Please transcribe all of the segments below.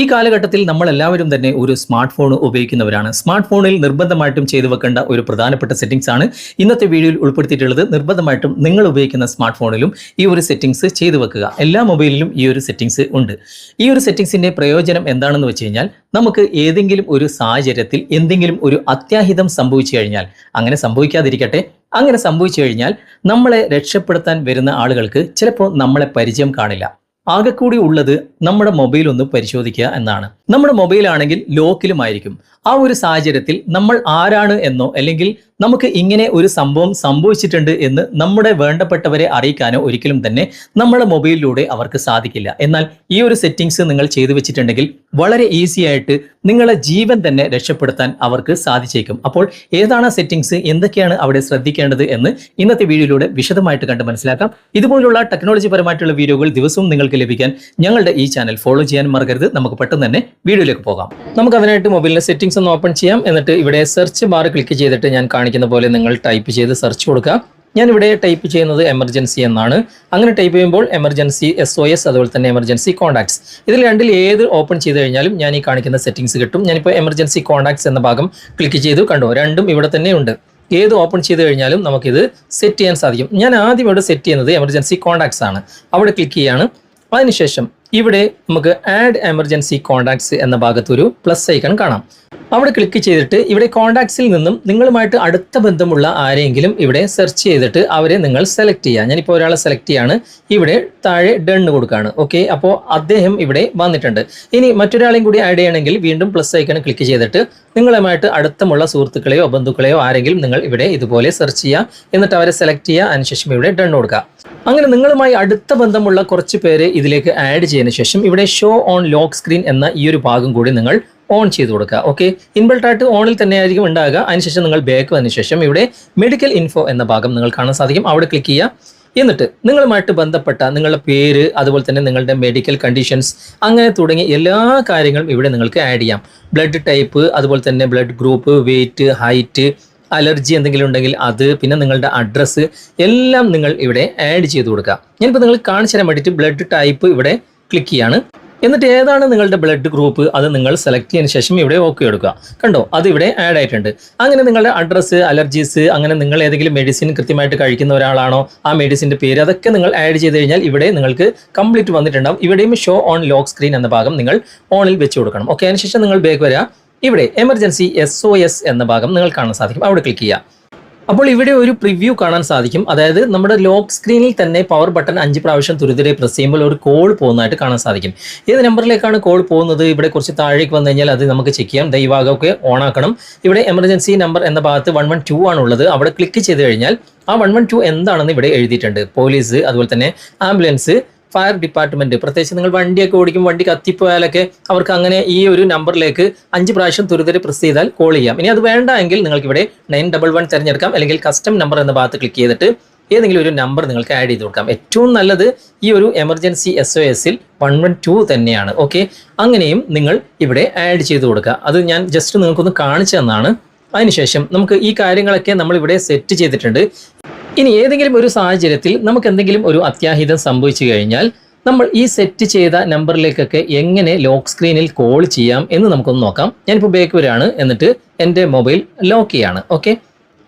ഈ കാലഘട്ടത്തിൽ നമ്മൾ എല്ലാവരും തന്നെ ഒരു സ്മാർട്ട് ഫോൺ ഉപയോഗിക്കുന്നവരാണ്. സ്മാർട്ട് ഫോണിൽ നിർബന്ധമായിട്ടും ചെയ്തു വെക്കേണ്ട ഒരു പ്രധാനപ്പെട്ട സെറ്റിംഗ്സ് ആണ് ഇന്നത്തെ വീഡിയോയിൽ ഉൾപ്പെടുത്തിയിട്ടുള്ളത്. നിർബന്ധമായിട്ടും നിങ്ങൾ ഉപയോഗിക്കുന്ന സ്മാർട്ട് ഫോണിലും ഈ ഒരു സെറ്റിംഗ്സ് ചെയ്തു വെക്കുക. എല്ലാ മൊബൈലിലും ഈ ഒരു സെറ്റിംഗ്സ് ഉണ്ട്. ഈ ഒരു സെറ്റിംഗ്സിന്റെ പ്രയോജനം എന്താണെന്ന് വെച്ച് കഴിഞ്ഞാൽ നമുക്ക് ഏതെങ്കിലും ഒരു സാഹചര്യത്തിൽ എന്തെങ്കിലും ഒരു അത്യാഹിതം സംഭവിച്ചു കഴിഞ്ഞാൽ അങ്ങനെ സംഭവിക്കാതിരിക്കട്ടെ. അങ്ങനെ സംഭവിച്ചു കഴിഞ്ഞാൽ നമ്മളെ രക്ഷപ്പെടുത്താൻ വരുന്ന ആളുകൾക്ക് ചിലപ്പോൾ നമ്മളെ പരിചയം കാണില്ല. ആകെക്കൂടി ഉള്ളത് നമ്മുടെ മൊബൈൽ ഒന്ന് പരിശോധിക്കുക എന്നാണ്. നമ്മുടെ മൊബൈൽ ആണെങ്കിൽ ലോക്കിലുമായിരിക്കും ആ ഒരു സാഹചര്യത്തിൽ നമ്മൾ ആരാണ് എന്നോ അല്ലെങ്കിൽ നമുക്ക് ഇങ്ങനെ ഒരു സംഭവം സംഭവിച്ചിട്ടുണ്ട് എന്ന് നമ്മുടെ വേണ്ടപ്പെട്ടവരെ അറിയിക്കാനോ ഒരിക്കലും തന്നെ നമ്മുടെ മൊബൈലിലൂടെ അവർക്ക് സാധിക്കില്ല. എന്നാൽ ഈ ഒരു സെറ്റിങ്സ് നിങ്ങൾ ചെയ്തു വെച്ചിട്ടുണ്ടെങ്കിൽ വളരെ ഈസി ആയിട്ട് നിങ്ങളെ ജീവൻ തന്നെ രക്ഷപ്പെടുത്താൻ അവർക്ക് സാധിച്ചേക്കും. അപ്പോൾ ഏതാണ് സെറ്റിങ്സ് എന്തൊക്കെയാണ് അവിടെ ശ്രദ്ധിക്കേണ്ടത് എന്ന് ഇന്നത്തെ വീഡിയോയിലൂടെ വിശദമായിട്ട് കണ്ട് മനസ്സിലാക്കാം. ഇതുപോലുള്ള ടെക്നോളജി പരമായിട്ടുള്ള വീഡിയോകൾ ദിവസവും നിങ്ങൾക്ക് ലഭിക്കാൻ ഞങ്ങളുടെ ഈ ചാനൽ ഫോളോ ചെയ്യാൻ മറക്കരുത്. നമുക്ക് പെട്ടെന്ന് തന്നെ വീഡിയോയിലേക്ക് പോകാം. നമുക്ക് അതിനായിട്ട് മൊബൈലിലെ സെറ്റിംഗ്സ് ഒന്ന് ഓപ്പൺ ചെയ്യാം. എന്നിട്ട് ഇവിടെ സെർച്ച് ബാർ ക്ലിക്ക് ചെയ്തിട്ട് ഞാൻ കാണിക്കുന്ന പോലെ നിങ്ങൾ ടൈപ്പ് ചെയ്ത് സെർച്ച് കൊടുക്കുക. ഞാനിവിടെ ടൈപ്പ് ചെയ്യുന്നത് എമർജൻസി എന്നാണ്. അങ്ങനെ ടൈപ്പ് ചെയ്യുമ്പോൾ എമർജൻസി എസ് ഒ എസ് അതുപോലെ തന്നെ എമർജൻസി കോൺടാക്ട്സ് ഇതിൽ രണ്ടിൽ ഏത് ഓപ്പൺ ചെയ്ത് കഴിഞ്ഞാലും ഞാൻ ഈ കാണിക്കുന്ന സെറ്റിംഗ്സ് കിട്ടും. ഞാനിപ്പോൾ എമർജൻസി കോൺടാക്ട്സ് എന്ന ഭാഗം ക്ലിക്ക് ചെയ്തു. കണ്ടോ രണ്ടും ഇവിടെ തന്നെ ഉണ്ട്. ഏത് ഓപ്പൺ ചെയ്ത് കഴിഞ്ഞാലും നമുക്കിത് സെറ്റ് ചെയ്യാൻ സാധിക്കും. ഞാൻ ആദ്യം ഇവിടെ സെറ്റ് ചെയ്യുന്നത് എമർജൻസി കോൺടാക്ട്സ് ആണ്. അവിടെ ക്ലിക്ക് ചെയ്യാണ്. അതിനുശേഷം ഇവിടെ നമുക്ക് ആഡ് എമർജൻസി കോൺടാക്ട്സ് എന്ന ഭാഗത്തൊരു പ്ലസ് ഐക്കൺ കാണാം. അവിടെ ക്ലിക്ക് ചെയ്തിട്ട് ഇവിടെ കോൺടാക്ട്സിൽ നിന്നും നിങ്ങളുമായിട്ട് അടുത്ത ബന്ധമുള്ള ആരെങ്കിലും ഇവിടെ സെർച്ച് ചെയ്തിട്ട് അവരെ നിങ്ങൾ സെലക്ട് ചെയ്യുക. ഞാനിപ്പോൾ ഒരാളെ സെലക്ട് ചെയ്യാണ്. ഇവിടെ താഴെ ഡണ്ണ് കൊടുക്കുകയാണ്. ഓക്കെ അപ്പോൾ അദ്ദേഹം ഇവിടെ വന്നിട്ടുണ്ട്. ഇനി മറ്റൊരാളെയും കൂടി ആഡ് ചെയ്യണമെങ്കിൽ വീണ്ടും പ്ലസ് ഐക്കൺ ക്ലിക്ക് ചെയ്തിട്ട് നിങ്ങളുമായിട്ട് അടുത്തമുള്ള സുഹൃത്തുക്കളെയോ ബന്ധുക്കളെയോ ആരെങ്കിലും നിങ്ങൾ ഇവിടെ ഇതുപോലെ സെർച്ച് ചെയ്യുക. എന്നിട്ട് അവരെ സെലക്ട് ചെയ്യുക. അതിനുശേഷം ഇവിടെ ഡൺ കൊടുക്കുക. അങ്ങനെ നിങ്ങളുമായി അടുത്ത ബന്ധമുള്ള കുറച്ച് പേര് ഇതിലേക്ക് ആഡ് ചെയ്തതിനു ശേഷം ഇവിടെ ഷോ ഓൺ ലോക്ക് സ്ക്രീൻ എന്ന ഈ ഒരു ഭാഗം കൂടി നിങ്ങൾ ഓൺ ചെയ്ത് കൊടുക്കുക. ഓക്കെ ഇൻബിൾട്ടായിട്ട് ഓണിൽ തന്നെ ആയിരിക്കും ഉണ്ടാകുക. അതിനുശേഷം നിങ്ങൾ ബാക്ക് വന്ന ശേഷം ഇവിടെ മെഡിക്കൽ ഇൻഫോ എന്ന ഭാഗം നിങ്ങൾ കാണാൻ സാധിക്കും. അവിടെ ക്ലിക്ക് ചെയ്യുക. എന്നിട്ട് നിങ്ങളുമായിട്ട് ബന്ധപ്പെട്ട നിങ്ങളുടെ പേര് അതുപോലെ തന്നെ നിങ്ങളുടെ മെഡിക്കൽ കണ്ടീഷൻസ് അങ്ങനെ തുടങ്ങിയ എല്ലാ കാര്യങ്ങളും ഇവിടെ നിങ്ങൾക്ക് ആഡ് ചെയ്യാം. ബ്ലഡ് ടൈപ്പ് അതുപോലെ തന്നെ blood group weight height allergy എന്തെങ്കിലും ഉണ്ടെങ്കിൽ അത് പിന്നെ നിങ്ങളുടെ അഡ്രസ്സ് എല്ലാം നിങ്ങൾ ഇവിടെ ആഡ് ചെയ്ത് കൊടുക്കുക. ഞാനിപ്പോൾ നിങ്ങൾ കാണിച്ചു തരാൻ വേണ്ടിയിട്ട് ബ്ലഡ് ടൈപ്പ് ഇവിടെ ക്ലിക്ക് ചെയ്യാണ്. എന്നിട്ട് ഏതാണ് നിങ്ങളുടെ ബ്ലഡ് ഗ്രൂപ്പ് അത് നിങ്ങൾ സെലക്ട് ചെയ്യുന്ന ശേഷം ഇവിടെ ഓക്കെ എടുക്കുക. കണ്ടോ? അത് ഇവിടെ ആഡ് ആയിട്ടുണ്ട്. അങ്ങനെ നിങ്ങളുടെ അഡ്രസ്സ് അലർജീസ് അങ്ങനെ നിങ്ങൾ ഏതെങ്കിലും മെഡിസിൻ കൃത്യമായിട്ട് കഴിക്കുന്ന ഒരാളാണോ ആ മെഡിസിന്റെ പേര് അതൊക്കെ നിങ്ങൾ ആഡ് ചെയ്ത് കഴിഞ്ഞാൽ ഇവിടെ നിങ്ങൾക്ക് കംപ്ലീറ്റ് വന്നിട്ടുണ്ടാവും. ഇവിടെയും ഷോ ഓൺ ലോക്ക് സ്ക്രീൻ എന്ന ഭാഗം നിങ്ങൾ ഓണിൽ വെച്ച് കൊടുക്കണം. ഓക്കെ അതിനുശേഷം നിങ്ങൾ ബാക്ക് വരിക. ഇവിടെ എമർജൻസി എസ് എന്ന ഭാഗം നിങ്ങൾ കാണാൻ സാധിക്കും. അവിടെ ക്ലിക്ക് ചെയ്യുക. അപ്പോൾ ഇവിടെ ഒരു പ്രിവ്യൂ കാണാൻ സാധിക്കും. അതായത് നമ്മുടെ ലോക്ക് സ്ക്രീനിൽ തന്നെ പവർ ബട്ടൺ അഞ്ച് പ്രാവശ്യം തുരിതിരെ പ്രസ് ചെയ്യുമ്പോൾ ഒരു കോൾ പോകുന്നതായിട്ട് കാണാൻ സാധിക്കും. ഏത് നമ്പറിലേക്കാണ് കോൾ പോകുന്നത്? ഇവിടെ കുറച്ച് താഴേക്ക് വന്നു കഴിഞ്ഞാൽ അത് നമുക്ക് ചെക്ക് ചെയ്യാം. ദൈവാഗമൊക്കെ ഓൺ ആക്കണം. ഇവിടെ എമർജൻസി നമ്പർ എന്ന ഭാഗത്ത് വൺ വൺ ടു ആണുള്ളത് അവിടെ ക്ലിക്ക് ചെയ്ത് കഴിഞ്ഞാൽ ആ വൺ വൺ ടു എന്താണെന്ന് ഇവിടെ എഴുതിയിട്ടുണ്ട്. പോലീസ് അതുപോലെ തന്നെ ആംബുലൻസ് ഫയർ ഡിപ്പാർട്ട്മെന്റ് പ്രത്യേകിച്ച് നിങ്ങൾ വണ്ടിയൊക്കെ ഓടിക്കും വണ്ടി കത്തിപ്പോയാലൊക്കെ അവർക്ക് അങ്ങനെ ഈ ഒരു നമ്പറിലേക്ക് അഞ്ച് പ്രാവശ്യം തുരിതരെ പ്രസ് ചെയ്താൽ കോൾ ചെയ്യാം. ഇനി അത് വേണ്ട എങ്കിൽ നിങ്ങൾക്ക് ഇവിടെ നയൻ ഡബിൾ വൺ തിരഞ്ഞെടുക്കാം. അല്ലെങ്കിൽ കസ്റ്റം നമ്പർ എന്ന ഭാഗത്ത് ക്ലിക്ക് ചെയ്തിട്ട് ഏതെങ്കിലും ഒരു നമ്പർ നിങ്ങൾക്ക് ആഡ് ചെയ്ത് കൊടുക്കാം. ഏറ്റവും നല്ലത് ഈ ഒരു എമർജൻസി എസ് ഒ എസിൽ വൺ വൺ ടു തന്നെയാണ്. ഓക്കെ അങ്ങനെയും നിങ്ങൾ ഇവിടെ ആഡ് ചെയ്ത് കൊടുക്കുക. അത് ഞാൻ ജസ്റ്റ് നിങ്ങൾക്കൊന്ന് കാണിച്ചു തന്നാണ്. അതിനുശേഷം നമുക്ക് ഈ കാര്യങ്ങളൊക്കെ നമ്മൾ ഇവിടെ സെറ്റ് ചെയ്തിട്ടുണ്ട്. ഇനി ഏതെങ്കിലും ഒരു സാഹചര്യത്തിൽ നമുക്ക് എന്തെങ്കിലും ഒരു അത്യാഹിതം സംഭവിച്ചു കഴിഞ്ഞാൽ നമ്മൾ ഈ സെറ്റ് ചെയ്ത നമ്പറിലേക്കൊക്കെ എങ്ങനെ ലോക്ക് സ്ക്രീനിൽ കോൾ ചെയ്യാം എന്ന് നമുക്കൊന്ന് നോക്കാം. ഞാനിപ്പോൾ ബേക്ക് വരാണ് എന്നിട്ട് എന്റെ മൊബൈൽ ലോക്ക് ചെയ്യാണ് ഓക്കെ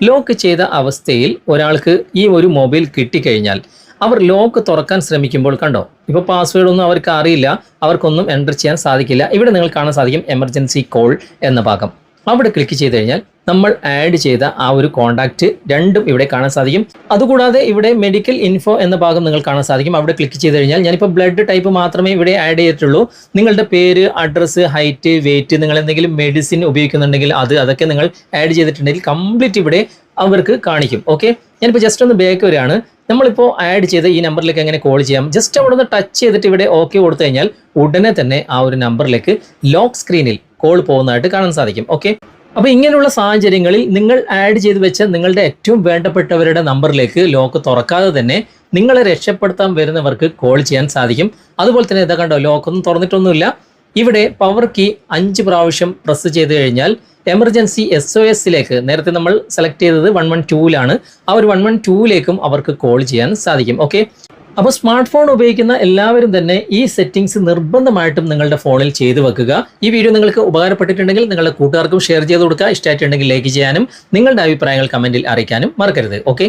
ലോക്ക് ചെയ്ത അവസ്ഥയിൽ ഒരാൾക്ക് ഈ ഒരു മൊബൈൽ കിട്ടിക്കഴിഞ്ഞാൽ അവർ ലോക്ക് തുറക്കാൻ ശ്രമിക്കുമ്പോൾ കണ്ടോ? ഇപ്പോൾ പാസ്വേഡ് ഒന്നും അവർക്ക് അറിയില്ല അവർക്കൊന്നും എന്റർ ചെയ്യാൻ സാധിക്കില്ല. ഇവിടെ നിങ്ങൾ കാണാൻ സാധിക്കും എമർജൻസി കോൾ എന്ന ഭാഗം. അവിടെ ക്ലിക്ക് ചെയ്ത് കഴിഞ്ഞാൽ നമ്മൾ ആഡ് ചെയ്ത ആ ഒരു കോൺടാക്റ്റ് രണ്ടും ഇവിടെ കാണാൻ സാധിക്കും. അതുകൂടാതെ ഇവിടെ മെഡിക്കൽ ഇൻഫോ എന്ന ഭാഗം നിങ്ങൾ കാണാൻ സാധിക്കും. അവിടെ ക്ലിക്ക് ചെയ്ത് കഴിഞ്ഞാൽ ഞാനിപ്പോൾ ബ്ലഡ് ടൈപ്പ് മാത്രമേ ഇവിടെ ആഡ് ചെയ്തിട്ടുള്ളൂ. നിങ്ങളുടെ പേര് അഡ്രസ്സ് ഹൈറ്റ് വെയിറ്റ് നിങ്ങൾ എന്തെങ്കിലും മെഡിസിൻ ഉപയോഗിക്കുന്നുണ്ടെങ്കിൽ അത് അതൊക്കെ നിങ്ങൾ ആഡ് ചെയ്തിട്ടുണ്ടെങ്കിൽ കംപ്ലീറ്റ് ഇവിടെ അവർക്ക് കാണിക്കും. ഓക്കെ ഞാനിപ്പോൾ ജസ്റ്റ് ഒന്ന് ബാക്ക് വരികയാണ്. നമ്മളിപ്പോൾ ആഡ് ചെയ്ത് ഈ നമ്പറിലേക്ക് എങ്ങനെ കോൾ ചെയ്യാം? ജസ്റ്റ് അവിടെ ഒന്ന് ടച്ച് ചെയ്തിട്ട് ഇവിടെ ഓക്കെ കൊടുത്തു കഴിഞ്ഞാൽ ഉടനെ തന്നെ ആ ഒരു നമ്പറിലേക്ക് ലോക്ക് സ്ക്രീനിൽ കോൾ പോകുന്നതായിട്ട് കാണാൻ സാധിക്കും. ഓക്കെ അപ്പോൾ ഇങ്ങനെയുള്ള സാഹചര്യങ്ങളിൽ നിങ്ങൾ ആഡ് ചെയ്ത് വെച്ച നിങ്ങളുടെ ഏറ്റവും വേണ്ടപ്പെട്ടവരുടെ നമ്പറിലേക്ക് ലോക്ക് തുറക്കാതെ തന്നെ നിങ്ങളെ രക്ഷപ്പെടുത്താൻ വരുന്നവർക്ക് കോൾ ചെയ്യാൻ സാധിക്കും. അതുപോലെ തന്നെ ഇതാ കണ്ടോ ലോക്കൊന്നും തുറന്നിട്ടൊന്നുമില്ല. ഇവിടെ പവർ കീ അഞ്ച് പ്രാവശ്യം പ്രസ് ചെയ്ത് കഴിഞ്ഞാൽ എമർജൻസി എസ് ഒ എസിലേക്ക് നേരത്തെ നമ്മൾ സെലക്ട് ചെയ്തത് വൺ വൺ ടൂവിലാണ് ആ ഒരു വൺ വൺ ടൂവിലേക്കും അവർക്ക് കോൾ ചെയ്യാൻ സാധിക്കും. ഓക്കെ അപ്പോൾ സ്മാർട്ട് ഫോൺ ഉപയോഗിക്കുന്ന എല്ലാവരും തന്നെ ഈ സെറ്റിംഗ്സ് നിർബന്ധമായിട്ടും നിങ്ങളുടെ ഫോണിൽ ചെയ്തു വെക്കുക. ഈ വീഡിയോ നിങ്ങൾക്ക് ഉപകാരപ്പെട്ടിട്ടുണ്ടെങ്കിൽ നിങ്ങളുടെ കൂട്ടുകാർക്കും ഷെയർ ചെയ്ത് കൊടുക്കുക. ഇഷ്ടമായിട്ടുണ്ടെങ്കിൽ ലൈക്ക് ചെയ്യാനും നിങ്ങളുടെ അഭിപ്രായങ്ങൾ കമന്റിൽ അറിയിക്കാനും മറക്കരുത്. ഓക്കെ